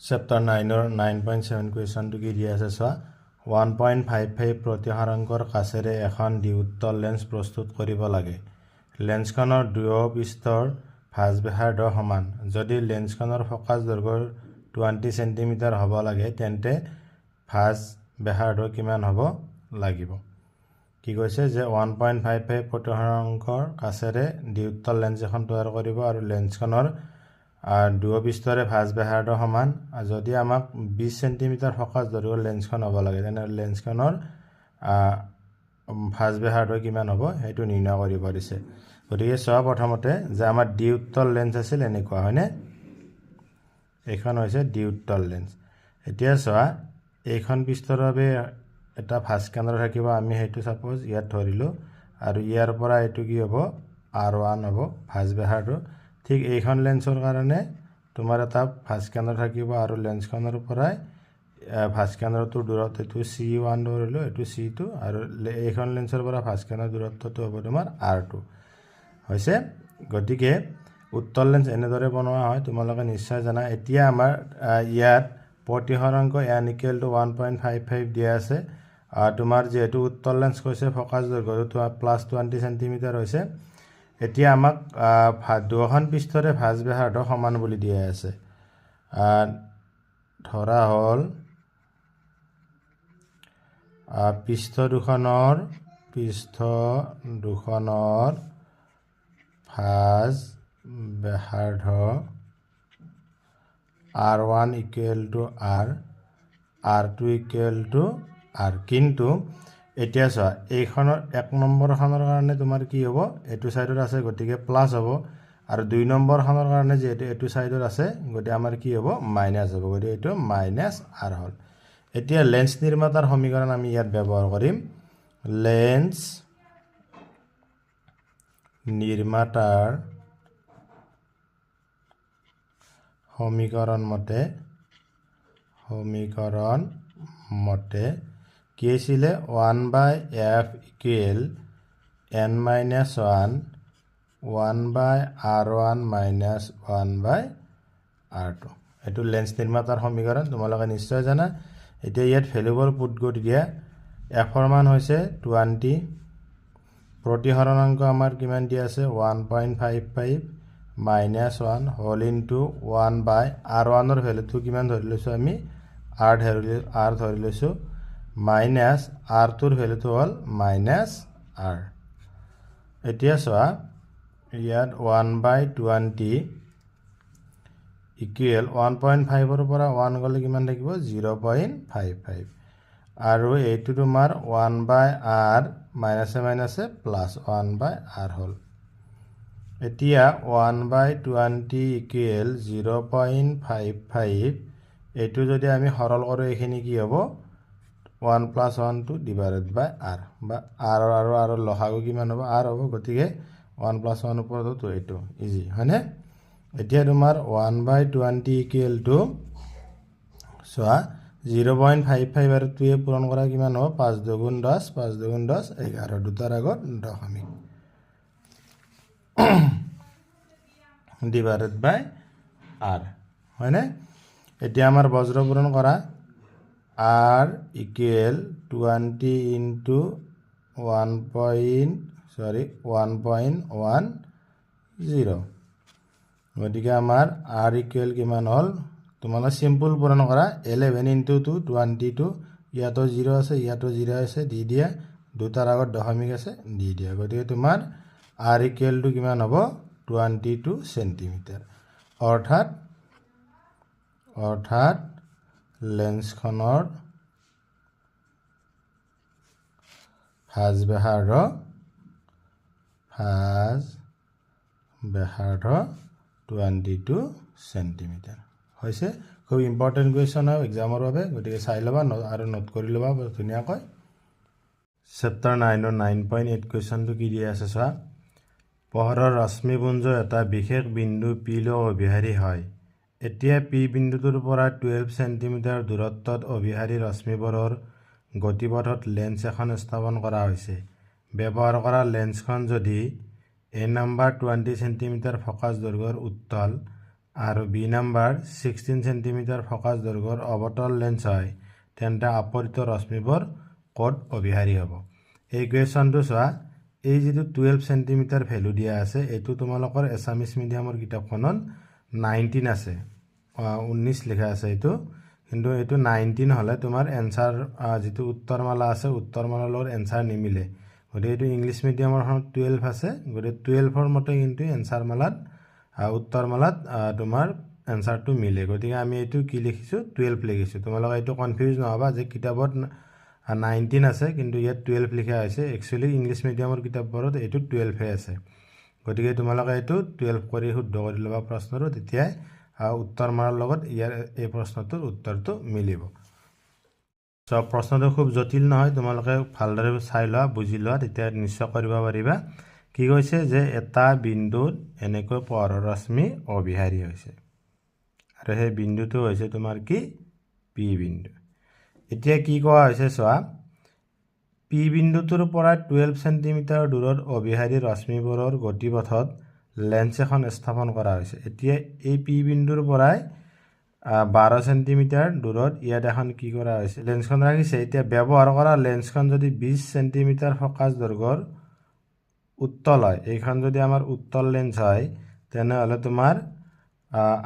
Chapter নাইনৰ nine point seven কুৱেশ্যনটো কি দিয়া আছে চোৱা ওৱান পইণ্ট ফাইভ ফাইভ প্ৰতিসাৰাংকৰ কাছেৰে এখন দ্বিউত্তল লেন্স প্ৰস্তুত কৰিব লাগে লেন্সখনৰ দুয়ো পৃষ্ঠৰ ভাঁজ ব্যাসাৰ্ধ সমান যদি লেন্সখনৰ ফ'কাছ দৈৰ্ঘ্য টুৱেণ্টি চেণ্টিমিটাৰ হ'ব লাগে তেন্তে ভাঁজ ব্যাসাৰ্ধ কিমান হ'ব লাগিব কি কৈছে যে ওৱান পইণ্ট ফাইভ ফাইভ প্ৰতিসাৰাংকৰ কাছেৰে দ্বিউত্তল লেন্স এখন তৈয়াৰ কৰিব আৰু লেন্সখনৰ দুয়ো পৃষ্ঠৰে ভাঁজ ব্যাসাৰ্ধ সমান। যদি আমাক বিছ চেণ্টিমিটাৰ ফ'কাছ দৈৰ্ঘ্যৰ লেন্সখন হ'ব লাগে। তেনেহ'লে লেন্সখনৰ ভাঁজ ব্যাসাৰ্ধ কিমান হ'ব সেইটো নিৰ্ণয় কৰিব দিছে। গতিকে চোৱা প্ৰথমতে যে আমাৰ দ্বিউত্তল লেন্স আছিল এনেকুৱা হয়নে? এইখন হৈছে দ্বিউত্তল লেন্স। এতিয়া চোৱা এইখন পৃষ্ঠৰ বাবে এটা ভাঁজ কেন্দ্ৰ থাকিব। আমি সেইটো ছাপ'জ ইয়াত ধৰিলোঁ। আৰু ইয়াৰ পৰা এইটো কি হ'ব? আৰ ওৱান হ'ব ভাঁজ ব্যাসাৰ্ধ ঠিক এইখন লেন্সৰ কাৰণে তোমাৰ এটা ভাঁজ কেন্দ্ৰ থাকিব আৰু লেন্সখনৰ পৰাই ভাঁজ কেন্দ্ৰটোৰ দূৰত এইটো চি ওৱান ধৰিলোঁ এইটো চি টু আৰু এইখন লেন্সৰ পৰা ভাঁজ কেন্দ্ৰৰ দূৰত্বটো হ'ব তোমাৰ আৰ টু হৈছে? গতিকে উত্তল লেন্স এনেদৰে বনোৱা হয়, তোমালোকে নিশ্চয় জানা। এতিয়া আমাৰ ইয়াত প্ৰতিসৰাংক N equal to one point five five দিয়া আছে। তোমাৰ যিহেতু উত্তল লেন্স কৈছে, ফ'কাছ দৈৰ্ঘ্যটো প্লাছ টুৱেণ্টি চেণ্টিমিটাৰ হৈছে। এতিয়া আমাক দুয়োখন পৃষ্ঠৰে ভাঁজ ব্যাসাৰ্ধ সমান বুলি দিয়া আছে। ধৰা হ'ল পৃষ্ঠ দুখনৰ পৃষ্ঠ দুখনৰ ভাঁজ ব্যাসাৰ্ধ R one equal to R R two equal to R. কিন্তু এতিয়া চোৱা এইখনৰ এক নম্বৰখনৰ কাৰণে তোমাৰ কি হ'ব, এইটো ছাইডত আছে, গতিকে প্লাছ হ'ব। আৰু দুই নম্বৰখনৰ কাৰণে যিহেতু এইটো ছাইডত আছে, গতিকে আমাৰ কি হ'ব মাইনাছ হ'ব। গতিকে এইটো মাইনাছ আৰ হ'ল। এতিয়া লেন্স নিৰ্মাতাৰ সমীকৰণ আমি ইয়াত ব্যৱহাৰ কৰিম। লেন্স নিৰ্মাতাৰ সমীকৰণ মতে সমীকৰণ মতে কি আছিলে one by F equal N minus one one by R one minus one by R two. এইটো লেন্স নিৰ্মাতাৰ সমীকৰণ, তোমালোকে নিশ্চয় জানা। এতিয়া ইয়াত ভেলুবোৰ পুট কৰি দিয়া। এফৰ মান হৈছে টুৱেণ্টি প্ৰতিসৰণাংক আমাৰ কিমান দিয়া আছে? One point five five minus one হ'ল ইনটু ওৱান বাই আৰ ওৱানৰ ভেলুটো কিমান ধৰি লৈছোঁ আমি? আৰ ধৰি আৰ ধৰি লৈছোঁ। মাইনাছ আৰটোৰ ভেলুটো হ'ল মাইনাছ আৰ এতিয়া চোৱা, ইয়াত one by twenty equal one point ফাইভৰ পৰা ওৱান গ'লে কিমান থাকিব? জিৰ' পইণ্ট ফাইভ ফাইভ আৰু এইটো তোমাৰ ওৱান বাই আৰ মাইনাছে মাইনাছে প্লাছ ওৱান বাই আৰ হ'ল। এতিয়া one by twenty equal zero' point five five এইটো যদি আমি সৰল কৰোঁ, এইখিনি কি হ'ব? One plus one two divided by R. বা আৰ আৰু আৰু লসাগু কিমান হ'ব? আৰ হ'ব। গতিকে ওৱান প্লাছ ওৱান ওপৰতো এইটো। ইজি হয়নে? এতিয়া তোমাৰ one by twenty equal to চোৱা, জিৰ' পইণ্ট ফাইভ ফাইভ আৰু টুৱে পূৰণ কৰা কিমান হ'ব? পাঁচ দুগুণ দহ, পাঁচ দুগুণ দহ, এঘাৰ। দুটাৰ আগত দশমিক। ডিভাইডেড বাই আৰ। হয়নে? এতিয়া আমাৰ বজ্ৰ পূৰণ কৰা। R equal twenty into one point sorry one point one zero' গতিকে আমাৰ আৰ ইকুৱেল কিমান হ'ল? তোমালোকে চিম্পুল পূৰণ কৰা। Eleven into two twenty two ইয়াতো জিৰ' আছে, ইয়াতো জিৰ' আছে, দি দিয়া। দুটাৰ আগত দশমিক আছে, দি দিয়া। গতিকে তোমাৰ আৰ ইকুৱেলটো কিমান হ'ব? টুৱেণ্টি টু চেণ্টিমিটাৰ অৰ্থাৎ অৰ্থাৎ লেন্সখনৰ ভাঁজ ব্যাসাৰ্ধ ভাঁজ ব্যাসাৰ্ধ টুৱেণ্টি টু চেণ্টিমিটাৰ। হৈছে? খুব ইম্পৰ্টেণ্ট কুৱেশ্যন হয় এক্সামৰ বাবে গতিকে চাই ল'বা আৰু নোট কৰি ল'বা ধুনীয়াকৈ। চেপ্টাৰ নাইনৰ নাইন পইণ্ট এইট কুৱেশ্যনটো কি দিয়া আছে চোৱা? পোহৰৰ ৰশ্মিপুঞ্জ এটা বিশেষ বিন্দু পিলৈ অভিসাৰী হয়। এতিয়া পি বিন্দুটোৰ পৰা টুৱেল্ভ চেণ্টিমিটাৰ দূৰত্বত অভিসাৰী ৰশ্মিবোৰৰ গতিপথত লেন্স এখন স্থাপন কৰা হৈছে। ব্যৱহাৰ কৰা লেন্সখন যদি A number twenty centimetre focus দৈৰ্ঘ্যৰ উত্তল আৰু B number sixteen centimetre focus দৈৰ্ঘ্যৰ অৱতল লেন্স হয় তেন্তে আপৰিত ৰশ্মিবোৰ ক'ত অবিহাৰী হ'ব? এই কুৱেশ্যনটো চোৱা এই যিটো টুৱেল্ভ চেণ্টিমিটাৰ ভেলু দিয়া আছে এইটো তোমালোকৰ এছামিছ মিডিয়ামৰ কিতাপখনত নাইনটিন আছে। ঊনৈছ লিখা আছে এইটো। কিন্তু এইটো নাইনটিন হ'লে তোমাৰ এনচাৰ যিটো উত্তৰমালা আছে উত্তৰমালাৰ লগত এনচাৰ নিমিলে। গতিকে এইটো ইংলিছ মিডিয়ামৰখনত টুৱেল্ভ আছে। গতিকে টুৱেল্ভৰ মতে কিন্তু এনচাৰ মালাত আহ, উত্তৰমালাত তোমাৰ এনচাৰটো মিলে। গতিকে আমি এইটো কি লিখিছোঁ? টুৱেল্ভ লিখিছোঁ। তোমালোকে এইটো কনফিউজ নহ'বা যে কিতাপত নাইনটিন আছে কিন্তু ইয়াত টুৱেল্ভ লিখা হৈছে। একচুৱেলি ইংলিছ মিডিয়ামৰ কিতাপবোৰত এইটো টুৱেল্ভহে আছে। গতিকে তোমালোকে এইটো টুৱেল্ভ কৰি শুদ্ধ কৰি ল'বা প্ৰশ্নটো তেতিয়াই উত্তৰ মাৰাৰ লগত ইয়াৰ এই প্ৰশ্নটোৰ উত্তৰটো মিলিব। চ' প্ৰশ্নটো খুব জটিল নহয় তোমালোকে ভালদৰে চাই লোৱা বুজি লোৱা তেতিয়া নিশ্চয় কৰিব পাৰিবা। কি কৈছে যে এটা বিন্দুত এনেকৈ পোহৰৰ ৰশ্মি অবিহাৰী হৈছে। আৰু সেই বিন্দুটো হৈছে তোমাৰ কি? পি বিন্দু। এতিয়া কি কোৱা হৈছে চোৱা পি বিন্দুটোৰ পৰা টুৱেল্ভ চেণ্টিমিটাৰ দূৰত অবিহাৰী ৰশ্মিবোৰৰ গতিপথত লেন্স এখন স্থাপন কৰা হৈছে। এতিয়া এই পি বিন্দুৰ পৰাই বাৰ চেণ্টিমিটাৰ দূৰত ইয়াত এখন কি কৰা হৈছে? লেন্সখন ৰাখিছে। এতিয়া ব্যৱহাৰ কৰা লেন্সখন যদি বিছ চেণ্টিমিটাৰ ফকাচ দৈৰ্ঘ্যৰ উত্তল হয়, এইখন যদি আমাৰ উত্তল লেন্স হয়, তেনেহ'লে তোমাৰ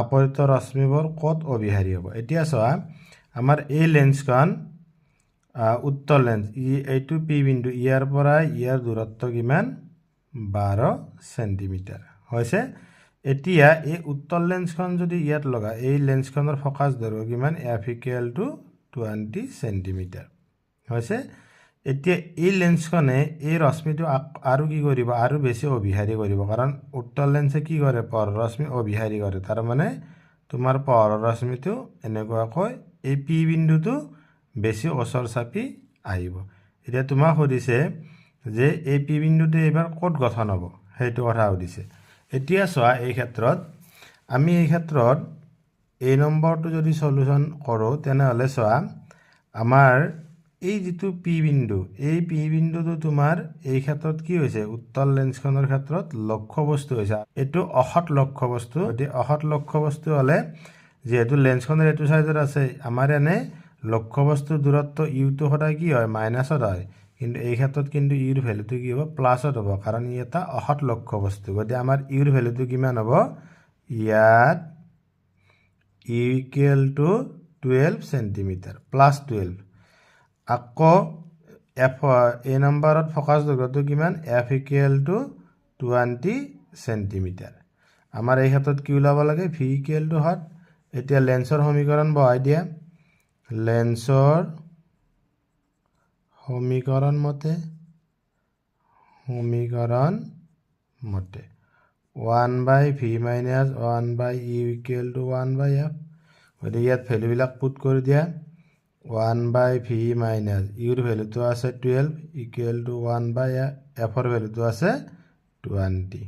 আপৰিত ৰশ্মিবোৰ ক'ত অবিহাৰী হ'ব? এতিয়া চোৱা, আমাৰ এই লেন্সখন আহ, উত্তল লেন্স ই এইটো পি বিন্দু ইয়াৰ পৰা ইয়াৰ দূৰত্ব কিমান? বাৰ চেণ্টিমিটাৰ হৈছে? এতিয়া এই উত্তল লেন্সখন যদি ইয়াত লগা এই লেন্সখনৰ ফকাচ দৈৰ্ঘ্য কিমান? F equal to twenty centimetre হৈছে? এতিয়া এই লেন্সখনে এই ৰশ্মিটো আৰু কি কৰিব? আৰু বেছি অবিহাৰী কৰিব। কাৰণ উত্তল লেন্সে কি কৰে? পোহৰৰ ৰশ্মি অবিহাৰী কৰে। তাৰমানে তোমাৰ পোহৰৰ ৰশ্মিটো এনেকুৱাকৈ এই পি বিন্দুটো বেছি ওচৰ চাপি আহিব। এতিয়া তোমাক সুধিছে যে এই পি বিন্দুটো এইবাৰ ক'ত গঠন হ'ব? সেইটো কথা সুধিছে। এতিয়া চোৱা, এই ক্ষেত্ৰত আমি এই ক্ষেত্ৰত এই নম্বৰটো যদি চলিউশ্যন কৰোঁ, তেনেহ'লে চোৱা, আমাৰ এই যিটো পি বিন্দু, এই পি বিন্দুটো তোমাৰ এই ক্ষেত্ৰত কি হৈছে? উত্তল লেন্সখনৰ ক্ষেত্ৰত লক্ষ্য বস্তু হৈছে। এইটো অসৎ লক্ষ্য বস্তু। গতিকে অসৎ লক্ষ্য বস্তু হ'লে যিহেতু লেন্সখনৰ এইটো চাইডত আছে, আমাৰ এনে লক্ষ্য বস্তুৰ দূৰত্ব ইউটো সদায় কি হয়? মাইনাছত হয়। কিন্তু এই ক্ষেত্ৰত কিন্তু ইউৰ ভেলুটো কি হ'ব? প্লাছত হ'ব। কাৰণ ই এটা অসৎ লক্ষ্য বস্তু গতিকে আমাৰ ইউৰ ভেলুটো কিমান হ'ব? ইয়াত equal to twelve centimetre plus twelve আকৌ এফ এই নম্বৰত ফকাছ দৈৰ্ঘ্যটো কিমান? F equal to twenty centimetre আমাৰ এই ক্ষেত্ৰত কি ওলাব লাগে? ভি ইকুৱেল টু হট। এতিয়া লেন্সৰ সমীকৰণ বহাই দিয়া। লেন্সৰ সমীকৰণ মতে সমীকৰণ মতে। One by V minus one by U equal to one by F গতিকে ইয়াত ভেলুবিলাক পুট কৰি দিয়া। ওৱান বাই ভি মাইনাছ ইউৰ ভেলুটো আছে twelve equal to one by এফৰ ভেলুটো আছে টুৱেণ্টি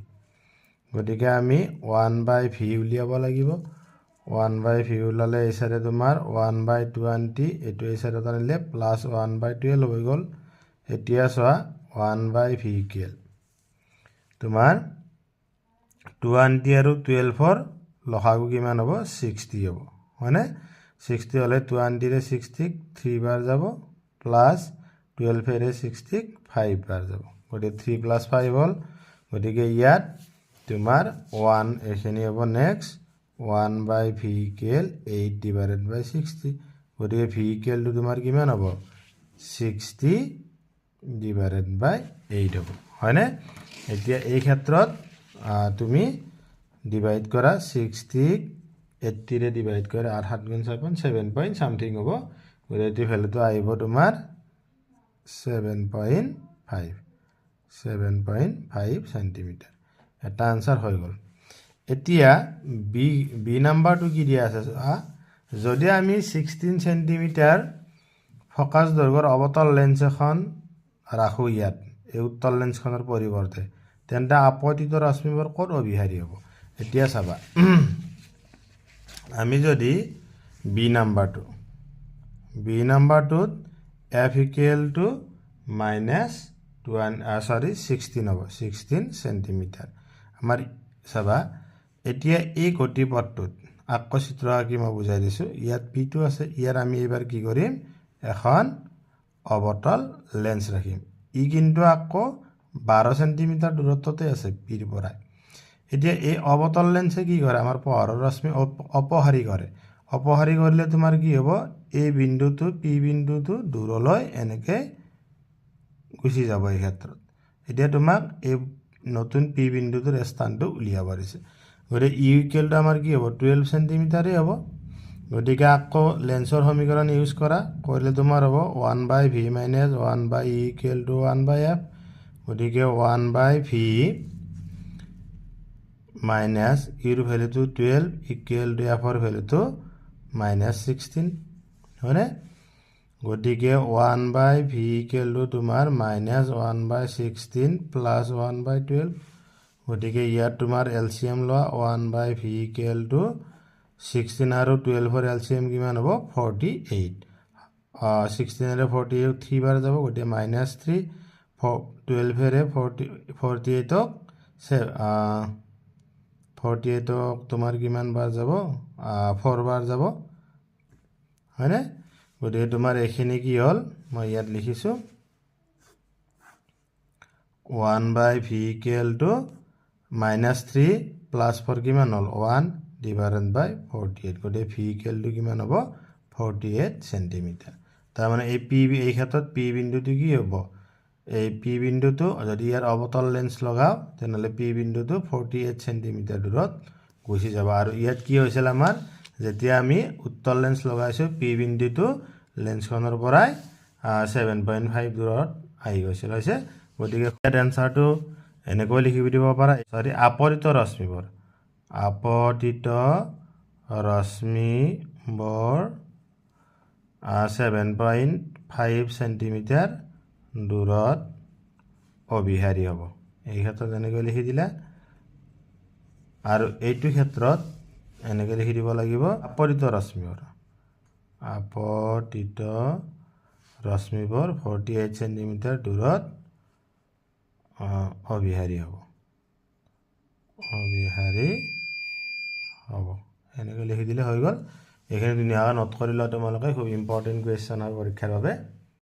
গতিকে আমি ওৱান বাই ভি উলিয়াব লাগিব। ওৱান বাই ভি ওলালে এই চাইডে তোমাৰ ওৱান বাই টুৱেণ্টি এইটো এই চাইডত আনিলে প্লাছ ওৱান বাই টুৱেল্ভ হৈ গ'ল। এতিয়া চোৱা ওৱান বাই ভি ইকুৱেল তোমাৰ টুৱেণ্টি আৰু টুৱেল্ভৰ লসাগু কিমান হ'ব? ছিক্সটি হ'ব। হয়নে? ছিক্সটি হ'লে টুৱেণ্টিৰে ছিক্সটিক থ্ৰী বাৰ যাব প্লাছ টুৱেল্ভেৰে ছিক্সটিক ফাইভ বাৰ যাব। গতিকে থ্ৰী প্লাছ ফাইভ হ'ল। গতিকে ইয়াত তোমাৰ ওৱান এইখিনি হ'ব নেক্সট ওৱান বাই ভি কেল এইট ডিভাইডেড বাই ছিক্সটি গতিকে ভি তোমাৰ কিমান হ'ব? ছিক্সটি ডিভাইডেড বাই এইট হ'ব। হয়নে? এতিয়া এই ক্ষেত্ৰত তুমি ডিভাইড কৰা ছিক্সটিক এইট্টিৰে ডিভাইড কৰা আঠ সাত গুণ ছয় পইণ্ট ছেভেন পইণ্ট ছামথিং হ'ব। গতিকে এইটো ভেলুটো আহিব তোমাৰ seven point five seven point five centimetre এটা আনচাৰ হৈ গ'ল। এতিয়া বি বি নাম্বাৰটো কি দিয়া আছে? চোৱা যদি আমি ছিক্সটিন চেণ্টিমিটাৰ ফকাছ দৈৰ্ঘ্যৰ অৱতল লেন্স এখন ৰাখোঁ ইয়াত, এই উত্তল লেন্সখনৰ পৰিৱৰ্তে, তেন্তে আপতিত ৰশ্মিবোৰ ক'ত অবিহাৰী হ'ব? এতিয়া চাবা। আমি যদি বি নাম্বাৰটো বি নাম্বাৰটোত এফ ইকুৱেল টু মাইনাছ টুৱান চৰি ছিক্সটিন হ'ব ছিক্সটিন চেণ্টিমিটাৰ আমাৰ, চাবা এতিয়া এই গতিপথটোত আকৌ চিত্ৰ আঁকি মই বুজাই দিছোঁ। ইয়াত পিটো আছে, ইয়াত আমি এইবাৰ কি কৰিম? এখন অৱতল লেন্স ৰাখিম। ই কিন্তু আকৌ বাৰ চেণ্টিমিটাৰ দূৰত্বতে আছে পিৰ পৰাই এতিয়া এই অৱতল লেন্সে কি কৰে? আমাৰ পোহৰৰ ৰশ্মি অপ- অপসাৰী কৰে। অপসাৰী কৰিলে তোমাৰ কি হ'ব? এই বিন্দুটো, পি বিন্দুটো দূৰলৈ এনেকৈ গুচি যাব এই ক্ষেত্ৰত। এতিয়া তোমাক এই নতুন পি বিন্দুটোৰ স্থানটো উলিয়াব দিছে। গতিকে ইউ ইকুৱেলটো আমাৰ কি হ'ব? টুৱেল্ভ চেণ্টিমিটাৰেই হ'ব। গতিকে আকৌ লেন্সৰ সমীকৰণ ইউজ কৰা। কৰিলে তোমাৰ হ'ব one by V minus one by U equal to one by F গতিকে ওৱান বাই ভি মাইনাছ ইউৰ ভেলুটো টুৱেল্ভ ইকুৱেল টু এফৰ ভেলুটো মাইনাছ ছিক্সটিন হয়নে? গতিকে one by V equal to তোমাৰ minus one by sixteen plus one by twelve গতিকে ইয়াত তোমাৰ এল চি এম লোৱা one by V equal to sixteen আৰু টুৱেলভৰ এল চি এম কিমান হ'ব? Forty eight. ছিক্সটিনেৰে forty eight three বাৰ যাব, গতিকে মাইনাছ থ্ৰী টুৱেলভেৰে ফৰ্টি ফৰ্টি এইটক ফৰ্টি এইটক তোমাৰ কিমান বাৰ যাব? ফ'ৰ বাৰ যাব। হয়নে? গতিকে তোমাৰ এইখিনি কি হ'ল? মই ইয়াত লিখিছোঁ। One by V equal to minus three plus four কিমান হ'ল? One divided by forty eight গতিকে ভি ইকুৱেলটো কিমান হ'ব? ফৰ্টি এইট চেণ্টিমিটাৰ তাৰমানে এই পি এই ক্ষেত্ৰত পি বিন্দুটো কি হ'ব? এই পি বিন্দুটো যদি ইয়াৰ অৱতল লেন্স লগাওঁ, তেনেহ'লে পি বিন্দুটো ফৰ্টি এইট চেণ্টিমিটাৰ দূৰত গুচি যাব। আৰু ইয়াত কি হৈছিল আমাৰ? যেতিয়া আমি উত্তল লেন্স লগাইছোঁ পি বিন্দুটো লেন্সখনৰ পৰাই ছেভেন পইণ্ট ফাইভ দূৰত আহি গৈছিল। হৈছে? গতিকে ইয়াত এনচাৰটো এনেকৈ লিখি দিব পাৰা? চৰি, আপতিত ৰশ্মিবোৰ আপতিত ৰশ্মিবোৰ ছেভেন পইণ্ট ফাইভ চেণ্টিমিটাৰ দূৰত অবিহাৰী হ'ব। এই ক্ষেত্ৰত এনেকৈ লিখি দিলা। আৰু এইটো ক্ষেত্ৰত এনেকৈ লিখি দিব লাগিব, আপতিত ৰশ্মিবোৰ আপতিত ৰশ্মিবোৰ ফৰ্টি এইট চেণ্টিমিটাৰ দূৰত অবিহাৰী হ'ব। অবিহাৰী হ'ব। এনেকৈ লিখি দিলে হৈ গ'ল। এইখিনি ধুনীয়াকৈ নোট কৰি লোৱা তোমালোকে খুব ইম্পৰ্টেণ্ট কুৱেশ্যন হয় পৰীক্ষাৰ বাবে।